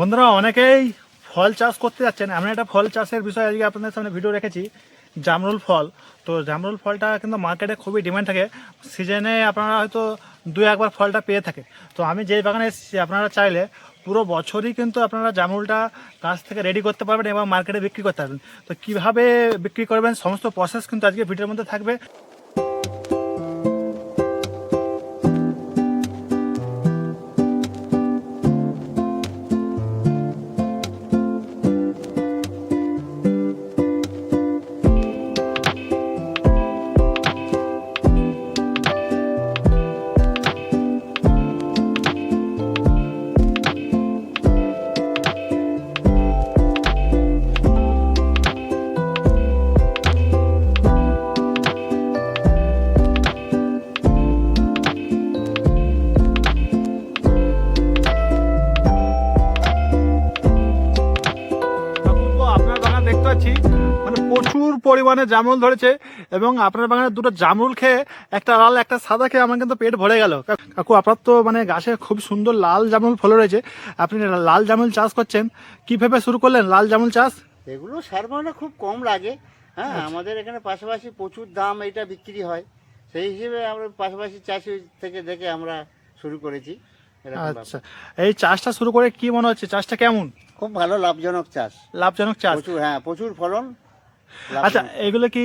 বন্ধুরা, অনেকেই ফল চাষ করতে যাচ্ছেন। এমন একটা ফল চাষের বিষয়ে আজকে আপনাদের সামনে ভিডিও রেখেছি, জামরুল ফল। তো জামরুল ফলটা কিন্তু মার্কেটে খুবই ডিমান্ড থাকে। সিজনে আপনারা হয়তো দু একবার ফলটা পেয়ে থাকে। তো আমি যে বাগানে এসেছি, আপনারা চাইলে পুরো বছরই কিন্তু আপনারা জামরুলটা গাছ থেকে রেডি করতে পারবেন এবং মার্কেটে বিক্রি করতে পারবেন। তো কীভাবে বিক্রি করবেন, সমস্ত প্রসেস কিন্তু আজকে ভিডিওর মধ্যে থাকবে। পরিমাণে জামরুল ধরেছে এবং আপনার বাগানে দুটো জামরুল খেয়ে একটা লাল একটা সাদা খেয়ে আমার কিন্তু পেট ভরে গেল। কাকু আপনার তো মানে গাছে খুব সুন্দর লাল জামরুল ফলে রয়েছে। আপনি লাল জামরুল চাষ করছেন কীভাবে শুরু করলেন লাল জামরুল চাষ? এগুলো সার মানে খুব কম লাগে। হ্যাঁ আচ্ছা। আমাদের এখানে পাশাপাশি প্রচুর দাম এটা বিক্রি হয়। সেই হিসেবে আমরা পাশাপাশি চাষি থেকে দেখে আমরা শুরু করেছি আচ্ছা। এই চাষটা শুরু করে কি মনে হচ্ছে? চাষটা কেমন? খুব ভালো লাভজনক চাষ। লাভজনক চাষ। প্রচুর হ্যাঁ প্রচুর ফলন। আচ্ছা এগুলো কি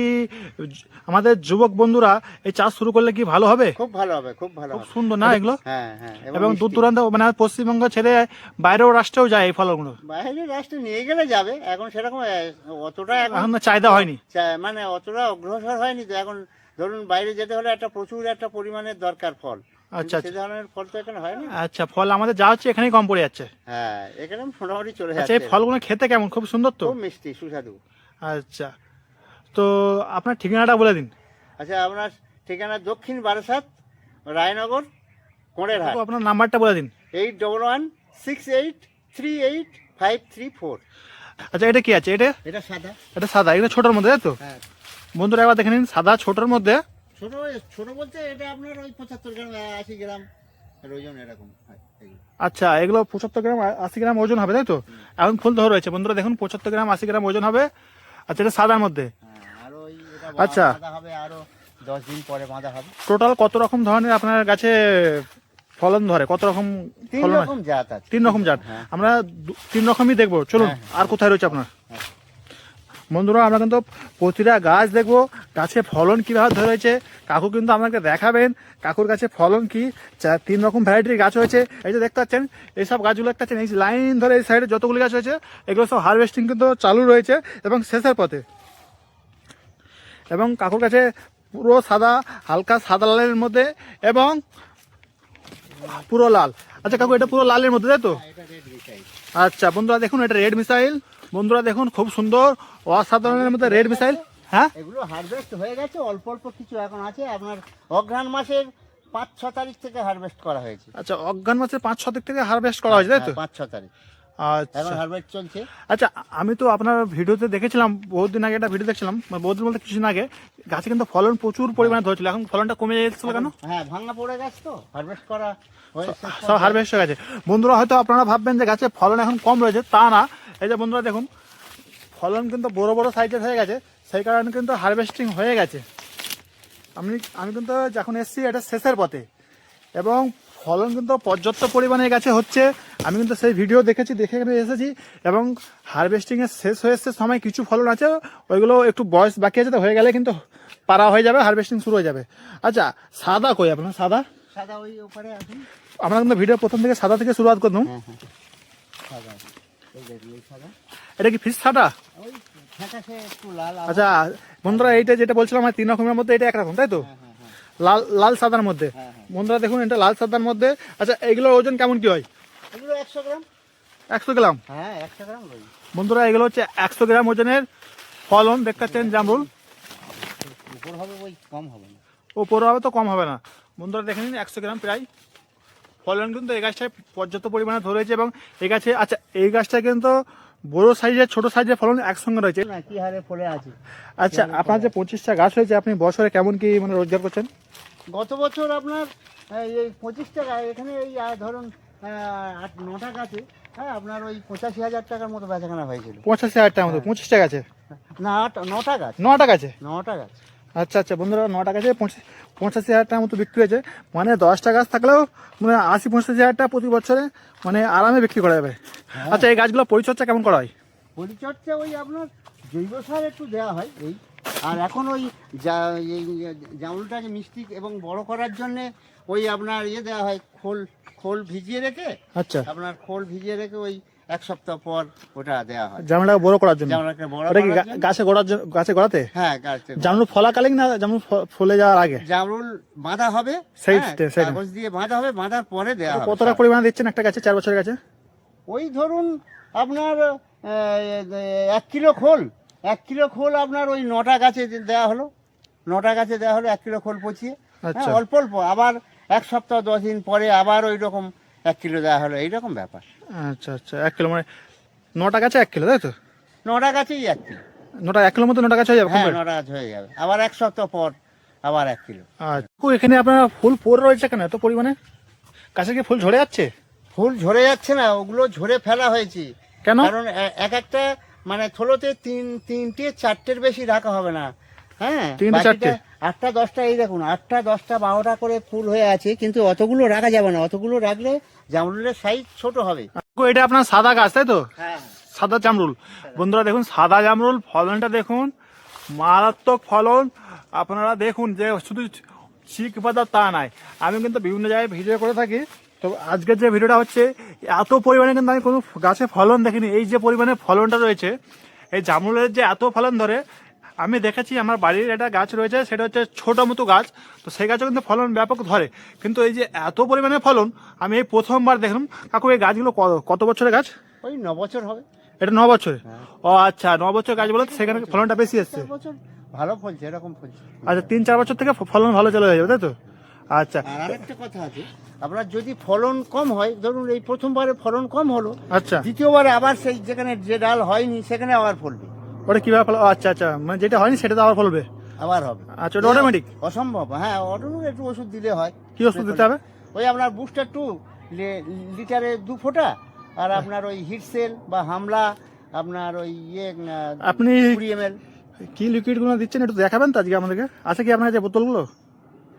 আমাদের যুবক বন্ধুরা এই চাষ শুরু করলে কি ভালো হবে? খুব ভালো হবে খুব ভালো খুব সুন্দর না এগুলো? হ্যাঁ হ্যাঁ এবং দূর দূরান্ত মানে পশ্চিমবঙ্গ ছেড়ে বাইরেও রাষ্ট্রেও যায় এই ফলগুলো? বাইরে রাষ্ট্রে নিয়ে গেলে যাবে এখন সেরকম অতটা এখন চাহিদা হয়নি। মানে অতটা অগ্রসর হয়নি তো এখন ধরুন বাইরে যেতে হলে একটা প্রচুর একটা পরিমাণের দরকার ফল। আচ্ছা, সে ধরনের ফল তো এখানে হয় না আচ্ছা ফল আমাদের যা হচ্ছে এখানেই কম পড়ে যাচ্ছে। হ্যাঁ এখানে মোটামুটি চলে আচ্ছা যাচ্ছে। এই ফলগুলো খেতে কেমন? খুব সুন্দর তো? খুব মিষ্টি সুস্বাদু। আচ্ছা। তো আপনার ঠিকানাটা বলে দিন। আচ্ছা আপনার ঠিকানা দক্ষিণ বারাসাত রায়নগর কোঁড়ের হাট তো আপনার নাম্বারটা বলে দিন। Eight double one six eight three eight five three four. আচ্ছা এটা কি আছে? এটা? এটা সাদা। এটা সাদা এটা ছোটোর মধ্যে তাই তো? হ্যাঁ। বন্ধুরা একবার দেখে নিন সাদা ছোটোর মধ্যে। ছোট ছোট বলতে এটা আপনার ওই পঁচাত্তর গ্রাম আশি গ্রাম ওজন এরকম আচ্ছা এগুলো পঁচাত্তর গ্রাম আশি গ্রাম ওজন হবে তাই তো? এখন ফুল ধরে রয়েছে বন্ধুরা দেখুন পঁচাত্তর গ্রাম আশি গ্রাম ওজন হবে। আচ্ছা এটা সাদার মধ্যে? হ্যাঁ আর ওই আচ্ছা। হবে আরও দশ দিন পরে বাঁধা হবে। টোটাল কত রকম ধরনের আপনার গাছে ফলন ধরে? কত রকম তিন ফলন রকম জাত আছে। তিন রকম জাত। হ্যাঁ। আমরা তিন রকমই দেখব। চলুন হ্যাঁ, আর কোথায় রয়েছে আপনার। বন্ধুরা, আমরা কিন্তু প্রতিটা গাছ দেখব, গাছে ফলন কীভাবে ধরে রয়েছে, কাকু কিন্তু আমাকে দেখাবেন, কাকুর কাছে ফলন কি তিন রকম ভ্যারাইটির গাছ হয়েছে। এই যে দেখতে পাচ্ছেন, এইসব গাছগুলো দেখতে পাচ্ছেন, এই লাইন ধরে এই সাইডে যতগুলি গাছ হয়েছে, এগুলো সব হারভেস্টিং কিন্তু চালু রয়েছে এবং শেষের পথে। এবং কাকুর কাছে পুরো সাদা, হালকা সাদা লালের মধ্যে এবং পুরো লাল। আচ্ছা কাকু, এটা পুরো লালের মধ্যে, তাই তো? আচ্ছা বন্ধুরা দেখুন এটা রেড মিসাইল। বন্ধুরা দেখুন খুব সুন্দর অসাধারণের মধ্যে রেড মিসাইল। হ্যাঁ? এগুলো হারভেস্ট হয়ে গেছে অল্প অল্প কিছু এখন আছে। আপনার অঘ্রাণ মাসের পাঁচ ছ তারিখ থেকে হারভেস্ট করা হয়েছে। আচ্ছা অজ্ঞান মাসের পাঁচ ছ তারিখ থেকে হারভেস্ট করা হয়েছে তাই তো? হ্যাঁ, পাঁচ ছ তারিখ। এখন হারভেস্ট চলছে। আচ্ছা আমি তো আপনার ভিডিওতে দেখেছিলাম বহুত দিন আগে একটা ভিডিও দেখছিলাম মানে বহুত দিন বলতে কিছুদিন আগে গাছে কিন্তু ফলন প্রচুর পরিমাণে ধরেছিল এখন ফলনটা কমে যাচ্ছিল কেন? হ্যাঁ ভাঙা পড়ে গেছে তো হারভেস্ট করা সব। হারভেস্ট হয়ে গেছে। বন্ধুরা হয়তো আপনারা ভাববেন যে গাছে ফলন এখন কম রয়েছে তা না। এই যে বন্ধুরা দেখুন ফলন কিন্তু বড় বড় সাইজের হয়ে গেছে সেই কারণে কিন্তু হারভেস্টিং হয়ে গেছে। আমি আমি কিন্তু যখন এসছি এটা শেষের পথে এবং ফলন কিন্তু পর্যাপ্ত পরিমাণে গাছে হচ্ছে। আমি কিন্তু সেই ভিডিও দেখেছি দেখে এসেছি এবং হারভেস্টিংয়ের শেষ হয়ে এসছে সময় কিছু ফলন আছে ওইগুলো একটু বয়স বাকি আছে তো হয়ে গেলে কিন্তু পারা হয়ে যাবে হারভেস্টিং শুরু হয়ে যাবে। আচ্ছা সাদা কই আপনার? সাদা? সাদা ওই উপরে আছে। আমরা কিন্তু ভিডিও প্রথম থেকে সাদা থেকে শুরুয়াত করতাম হ্যাঁ হ্যাঁ। এটা কি ফিস সাদা? আচ্ছা বন্ধুরা এইটা যেটা বলছিলাম তিন রকমের মধ্যে এটা একরকম তাই তো? হ্যাঁ। লাল লাল সাদার মধ্যে। হ্যাঁ, হ্যাঁ। বন্ধুরা দেখুন এটা লাল সাদার মধ্যে। আচ্ছা এগুলোর ওজন কেমন কি হয়? এগুলো একশো গ্রাম। একশো গ্রাম? হ্যাঁ একশো গ্রাম বন্ধুরা এগুলো হচ্ছে একশো গ্রাম ওজনের ফলন। দেখতে পাচ্ছেন জামরুল? উপর হবে ওই কম হবে না। ওপর হবে তো কম হবে না। বন্ধুরা দেখে নিন একশো গ্রাম প্রায়। ফলন কিন্তু এই গাছটায় পর্যাপ্ত পরিমাণে ধরেছে এবং এই গাছে আচ্ছা এই গাছটা কিন্তু বড় সাইজের ছোট সাইজের ফলন একসঙ্গে রয়েছে। কি হারে ফলে আছে? আচ্ছা আপনার যে পঁচিশটা গাছ হয়েছে আপনি বছরে কেমন কি মানে রোজগার করছেন? গত বছর আপনার এই পঁচিশটা পঁচিশ টাকা এখানে এই ধরুন আট নটা গাছে হ্যাঁ আপনার ওই পঁচাশি হাজার টাকার মতো বেচাকেনা হয়েছিল। পঁচাশি হাজার টাকার মতো পঁচিশ টাকা আছে না আট- নটা গাছ। নটা গাছে? নটা গাছ। আচ্ছা আচ্ছা বন্ধুরা ন টাকা আছে পঁচিশ হাজার টাকার মতো বিক্রি হয়েছে। মানে দশটা গাছ থাকলেও মানে আশি পঁচাশি হাজার টাকা প্রতি বছরে মানে আরামে বিক্রি করা যাবে। আচ্ছা এই গাছগুলো পরিচর্যা কেমন করা হয়? পরিচর্যা ওই আপনার জৈব সার একটু দেওয়া হয় এই। আর এখন ওই জা- এই জামরুলটাকে মিষ্টি এবং বড় করার জন্য ওই আপনার ইয়ে দেওয়া হয় খোল খোল ভিজিয়ে রেখে আচ্ছা। আপনার খোল ভিজিয়ে রেখে ওই এক সপ্তাহ পর ওটা দেওয়া হয়। জামরুলটা বড় করার জন্য? জামরুলটাকে বড় ওটা কি করার জন্য- গাছে গোড়ার জন্য গাছে গোড়াতে? হ্যাঁ গাছের জামরুল ফলাকালীন না জামরুল ফ- ফলে যাওয়ার আগে? জামরুল বাঁধা হবে সেই হ্যাঁ, সেই কাগজ দিয়ে বাঁধা হবে বাঁধার পরে দেওয়া হবে কতটা পরিমাণে দিচ্ছেন একটা গাছে চার বছরের গাছে? ওই ধরুন আপনার আহ, এক কিলো খোল এক কিলো খোল আপনার ওই নটা গাছে যে দেওয়া হলো। নটা গাছে দেওয়া হলো এক কিলো খোল পচিয়ে। হ্যাঁ, আচ্ছা। অল্প অল্প। আবার এক সপ্তাহ দশ দিন পরে আবার ওই রকম এক কিলো দেওয়া হলো এইরকম ব্যাপার। আচ্ছা আচ্ছা এক কিলো মানে নটা গাছে এক কিলো তাই তো? নটা গাছেই এক কিলো। নটা এক কিলোর মতো নটা গাছ হয়ে যাবে হ্যাঁ নটা গাছ হয়ে যাবে। আবার এক সপ্তাহ পর আবার এক কিলো। আচ্ছা এখানে আপনার ফুল পড়ে রয়েছে কেন এত পরিমাণে? গাছে কি ফুল ঝরে যাচ্ছে? ফুল ঝরে যাচ্ছে না ওগুলো ঝরে ফেলা হয়েছে। কেন? কারণ এক একটা মানে থলোতে তিন তিনটে চারটের বেশি রাখা হবে না। হ্যাঁ তিনটে, চারটে? আটটা দশটা এই দেখুন আটটা দশটা বারোটা করে ফুল হয়ে আছে কিন্তু অতগুলো রাখা যাবে না। অতগুলো রাখলে জামরুলের সাইজ ছোট হবে। এটা আপনার সাদা গাছ তাই তো? হ্যাঁ। সাদা জামরুল। বন্ধুরা দেখুন সাদা জামরুল ফলনটা দেখুন মারাত্মক ফলন। আপনারা দেখুন যে শুধু চিক পাতা তা নাই আমি কিন্তু বিভিন্ন জায়গায় ভিডিও করে থাকি। তো আজকের যে ভিডিওটা হচ্ছে এত পরিমাণে কিন্তু আমি কোনো গাছে ফলন দেখিনি। এই যে পরিমাণে ফলনটা রয়েছে এই জামরুলের যে এত ফলন ধরে আমি দেখেছি আমার বাড়ির একটা গাছ রয়েছে সেটা হচ্ছে ছোট মতো গাছ। তো সেই গাছও কিন্তু ফলন ব্যাপক ধরে। কিন্তু এই যে এত পরিমাণে ফলন আমি এই প্রথমবার দেখলাম। কাকু এই গাছগুলো কত বছরের গাছ? ওই ন বছর হবে। এটা ন বছরে? ও আচ্ছা ন বছর গাছ বলে সেখানে ফলনটা বেশি এসছে। বছর ভালো ফলছে এরকম ফলছে। আচ্ছা তিন চার বছর থেকে ফলন ভালো চলে যাবে তাই তো? আচ্ছা। আর আরেকটা কথা আছে আপনার যদি ফলন কম হয় ধরুন এই প্রথমবারে ফলন কম হলো আচ্ছা। দ্বিতীয়বারে আবার সেই যেখানে যে ডাল হয়নি সেখানে আবার ফলবে। ওটা কীভাবে ফল আচ্ছা আচ্ছা। মানে যেটা হয়নি সেটা তো আবার ফলবে। আবার হবে। আচ্ছা ওটা অটোমেটিক অসম্ভব। হ্যাঁ অটোমেটিক একটু ওষুধ দিলে হয়। কি ওষুধ দিতে হবে? ওই আপনার বুস্টার টু লিটারে দু ফোঁটা আর আপনার ওই হিটসেল বা হামলা আপনার ওই ইয়ে আপনি কি লিকুইডগুলো দিচ্ছেন একটু দেখাবেন তো আজকে আমাদেরকে? আছে কি আপনার যে বোতলগুলো?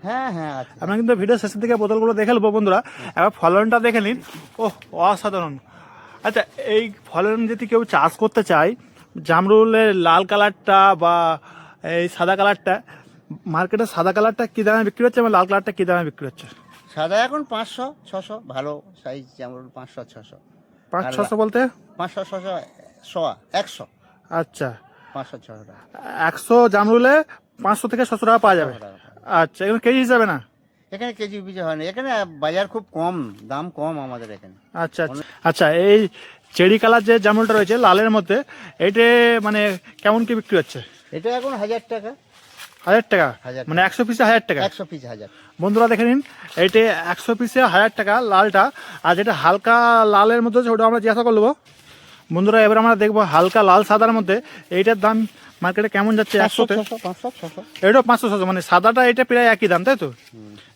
হ্যাঁ হ্যাঁ আছে। আপনারা কিন্তু ভিডিও শেষের দিকে বোতলগুলো দেখে নেব বন্ধুরা। এবার ফলনটা দেখে নিন। ও অসাধারণ। আচ্ছা এই ফলন যদি কেউ চাষ করতে চায় জামরুলের লাল কালারটা বা এই সাদা কালারটা মার্কেটে সাদা কালারটা কী দামে বিক্রি হচ্ছে এবং লাল কালারটা কী দামে বিক্রি হচ্ছে? সাদা এখন পাঁচশো ছশো ভালো সাইজ জামরুল পাঁচশো ছশো। পাঁচ ছশো বলতে? পাঁচশো ছশো শোয়া একশো। আচ্ছা। পাঁচশো ছশো টাকা। একশো জামরুলে পাঁচশো থেকে ছশো টাকা পাওয়া যাবে? আচ্ছা এগুলো কেজি হিসাবে না? এখানে কেজি পিছু হয় না। এখানে বাজার খুব কম দাম কম আমাদের এখানে। আচ্ছা আচ্ছা। আচ্ছা এই চেরি কালার যে জামরুলটা রয়েছে লালের মধ্যে এইটা মানে কেমন কি বিক্রি হচ্ছে? এটা এখন হাজার টাকা। হাজার টাকা? মানে একশো পিসে হাজার টাকা? একশো পিস হাজার বন্ধুরা দেখে নিন এইটা একশো পিসে হাজার টাকা লালটা আর যেটা হালকা লালের মধ্যে আছে ওটা আমরা জিজ্ঞাসা করব বন্ধুরা এবার আমরা দেখব হালকা লাল সাদার মধ্যে এইটার দাম মার্কেটে কেমন যাচ্ছে একশোতে? এটাও পাঁচশো ছশো। মানে সাদাটা এটা প্রায় একই দাম তাই তো?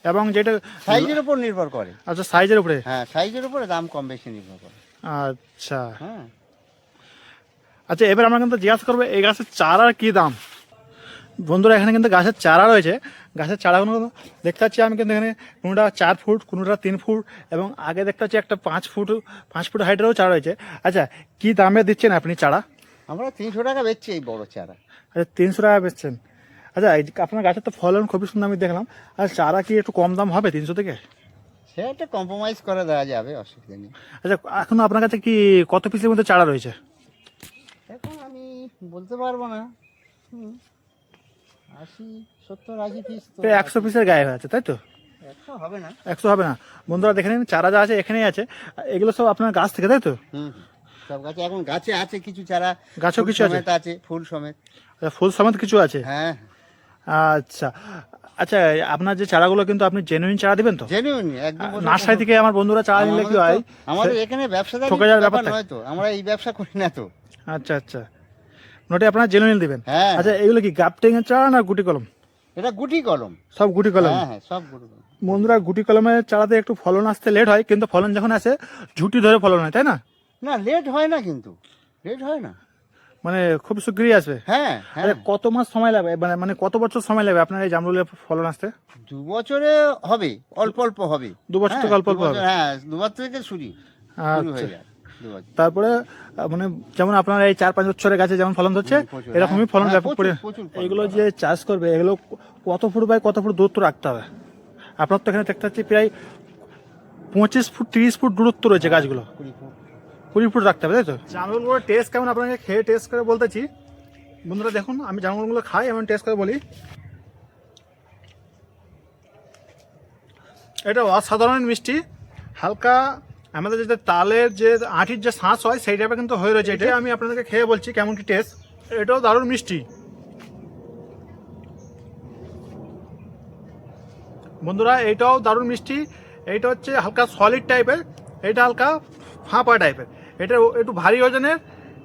এবং যেটা সাইজের উপর নির্ভর করে। আচ্ছা সাইজের উপরে? হ্যাঁ সাইজের উপরে দাম কম বেশি নির্ভর করে। আচ্ছা। হ্যাঁ। আচ্ছা এবার আমরা কিন্তু জিজ্ঞাসা করব এই গাছের চারার কি দাম? বন্ধুরা এখানে কিন্তু গাছের চারা রয়েছে। গাছের চারাগুলো দেখতে পাচ্ছি আমি কিন্তু এখানে কোনোটা চার ফুট কোনোটা তিন ফুট এবং আগে দেখতে পাচ্ছি একটা পাঁচ ফুট পাঁচ ফুট হাইটেরও চারা রয়েছে। আচ্ছা কি দামে দিচ্ছেন আপনি চারা? আমরা তিনশো টাকা বেচছি এই বড় চারা। আচ্ছা তিনশো টাকা বেচছেন। আচ্ছা এই আপনার গাছের তো ফলন খুবই সুন্দর আমি দেখলাম। আর চারা কি একটু কম দাম হবে তিনশো থেকে? সে একটা কম্প্রোমাইজ করে দেওয়া যাবে অসুবিধা নেই। আচ্ছা এখন আপনার কাছে কি কত পিসের মধ্যে চারা রয়েছে? এখন আমি বলতে পারব না। হুম, আশি সত্তর আশি পিস একশো পিসের গায়ে আছে তাই তো? একশো হবে না। একশো হবে না। বন্ধুরা দেখে নিন চারা যা আছে এখানেই আছে। এগুলো সব আপনার গাছ থেকে তাই তো। সব গাছে এখন গাছে আছে কিছু চারা গাছও কিছু আছে? আছে ফুল সমেত। আচ্ছা ফুল সমেত কিছু আছে? হ্যাঁ। আচ্ছা আচ্ছা আপনার যে চারাগুলো কিন্তু আপনি জেনুইন চারা দিবেন তো? জেনুইন একদম নার্সারি থেকে আমার বন্ধুরা চারা নিলে কি হয়? আমাদের এখানে ব্যবসাদারি ঠকে যাওয়ার ব্যাপার নয় তো আমরা এই ব্যবসা করি না তো। আচ্ছা আচ্ছা। নোটে আপনারা জেনুইন দিবেন? হ্যাঁ। আচ্ছা এগুলো কি গাপটিং এর চারা না গুটি কলম? এটা গুটি কলম। সব গুটি কলম? হ্যাঁ হ্যাঁ সব গুটি কলম। বন্ধুরা গুটি কলমের চারাতে একটু ফলন আসতে লেট হয় কিন্তু ফলন যখন আসে ঝুটি ধরে ফলন হয় তাই না? না লেট হয় না কিন্তু। লেট হয় না। মানে খুব শীঘ্রই আসবে। হ্যাঁ হ্যাঁ। আরে কত মাস সময় লাগবে? মানে মানে কত বছর সময় লাগবে আপনার এই জামরুলের ফলন আসতে? দু বছরে হবে অল্প অল্প হবে। দু বছর থেকে হ্যাঁ, অল্প অল্প দু বছর, হবে। হ্যাঁ দু বছর থেকে শুরু শুরু হয়ে আচ্ছা যায় দু বছর। তারপরে আহ, মানে যেমন আপনার এই চার পাঁচ বছরের গাছে যেমন ফলন হচ্ছে হুম, প্রচুর, এরকমই হ্যাঁ, ফলন হ্যাঁ, ব্যাপক প্রচুর, পড়ে প্রচুর ফলন। এগুলো যে চাষ করবে এগুলো কত ফুট বাই কত ফুট দূরত্ব রাখতে হবে? আপনার তো এখানে দেখতে পাচ্ছি প্রায় পঁচিশ ফুট তিরিশ ফুট দূরত্ব রয়েছে গাছগুলো। কুড়ি ফুট। কুড়ি ফুট রাখতে হবে তাই তো? জামরুলগুলোর টেস্ট কেমন? আপনাকে খেয়ে টেস্ট করে বলতেছি। বন্ধুরা দেখুন আমি জামরুলগুলো খাই এমন টেস্ট করে বলি। এটা অসাধারণ মিষ্টি। হালকা আমাদের যে তালের যে আঁটির যে শাঁস হয় সেই টাইপের কিন্তু হয়ে রয়েছে এটাই আমি আপনাদেরকে খেয়ে বলছি কেমন কি টেস্ট এটাও দারুণ মিষ্টি। বন্ধুরা এইটাও দারুণ মিষ্টি। এইটা হচ্ছে হালকা সলিড টাইপের এটা হালকা ফাঁপা টাইপের এটা একটু ভারী ওজনের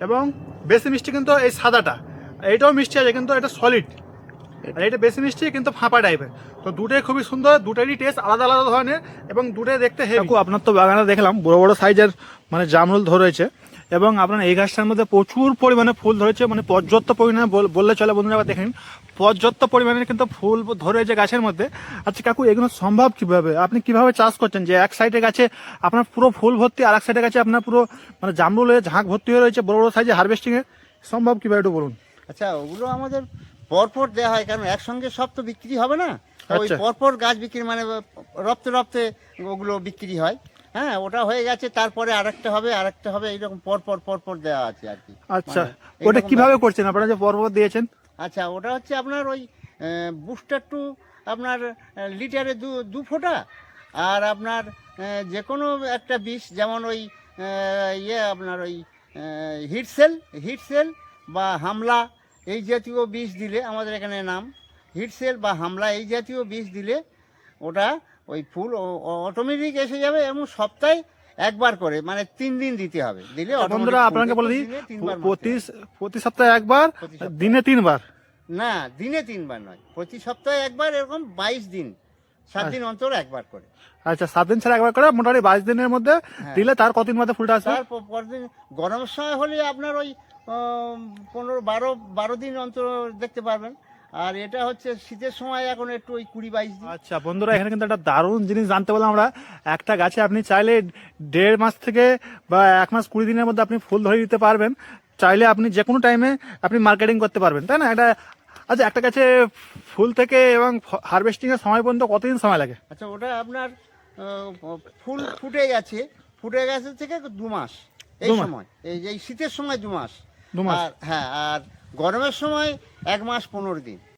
এবং বেশি মিষ্টি কিন্তু এই সাদাটা। এইটাও মিষ্টি আছে কিন্তু এটা সলিড আর এটা বেশি মিষ্টি কিন্তু ফাঁপা টাইপের তো দুটোই খুবই সুন্দর, দুটোরই টেস্ট আলাদা আলাদা ধরনের এবং দুটোই দেখতে হেভি আপনার তো বাগানে দেখলাম, বড় বড় সাইজের মানে জামরুল ধরেছে এবং আপনার এই গাছটার মধ্যে প্রচুর পরিমাণে ফুল ধরেছে মানে পর্যাপ্ত পরিমাণে বল- বললে চলে বন্ধুরা আবার দেখেন পর্যাপ্ত পরিমাণে কিন্তু ফুল ধরেছে গাছের মধ্যে। আচ্ছা কাকু এগুলো সম্ভব কীভাবে? আপনি কীভাবে চাষ করছেন? যে এক সাইডে গাছে আপনার পুরো ফুল ভর্তি আর এক সাইডে গাছে আপনার পুরো মানে জামরুল হয়ে ঝাঁক ভর্তি হয়ে রয়েছে বড় বড় সাইজে হারভেস্টিং এ? সম্ভব কীভাবে একটু বলুন? আচ্ছা ওগুলো আমাদের পরপর দেওয়া হয় কারণ একসঙ্গে সব তো বিক্রি হবে না? ওই আচ্ছা। পরপর গাছ বিক্রি মানে রপ্তে রপ্তে ওগুলো বিক্রি হয়। হ্যাঁ ওটা হয়ে গেছে তারপরে আরেকটা হবে আরেকটা হবে এইরকম পরপর পরপর দেওয়া আছে আর কি। আচ্ছা মানে ওটা কীভাবে করছেন? আপনারা যে পর্বত দিয়েছেন? আচ্ছা ওটা হচ্ছে আপনার ওই বুস্টার টু আপনার লিটারে দু দু ফোঁটা। আর আপনার যে কোনো একটা বিষ যেমন ওই ইয়ে আপনার ওই হিটসেল হিটসেল বা হামলা এই জাতীয় বিষ দিলে আমাদের এখানে নাম হিটসেল বা হামলা এই জাতীয় বিষ দিলে ওটা ওই ফুল অটোমেটিক এসে যাবে এবং সপ্তাহে একবার করে মানে তিন দিন দিতে হবে। দিলে automatic বন্ধুরা আপনাকে বলে দিই প্রতি প্রতি সপ্তাহে একবার দিনে তিনবার? না দিনে তিনবার নয়। প্রতি সপ্তাহে একবার এরকম বাইশ দিন সাত দিন অন্তর একবার করে। আচ্ছা সাত দিন ছাড়া একবার করে মোটামুটি বাইশ দিনের মধ্যে হ্যাঁ। দিলে তার কতদিন মধ্যে ফুলটা আসবে? তার পরদিন গরমের সময় হলে আপনার ওই পনেরো বারো বারো দিন অন্তর দেখতে পারবেন। আর এটা হচ্ছে শীতের সময় এখন একটু ওই কুড়ি বাইশ দিন। আচ্ছা বন্ধুরা এখানে কিন্তু একটা দারুণ জিনিস জানতে পারলাম আমরা। একটা গাছে আপনি চাইলে দেড় মাস থেকে বা এক মাস কুড়ি দিনের মধ্যে আপনি ফুল ধরে দিতে পারবেন। চাইলে আপনি যে কোনো টাইমে আপনি মার্কেটিং করতে পারবেন তাই না? এটা আচ্ছা একটা গাছে ফুল থেকে এবং হারভেস্টিং এর সময় পর্যন্ত কতদিন সময় লাগে? আচ্ছা ওটা আপনার ফুল ফুটে গেছে ফুটে গেছে থেকে দু মাস এই সময় এই এই শীতের সময় দু মাস। দু মাস। হ্যাঁ আর গরমের সময় এক মাস পনেরো দিন।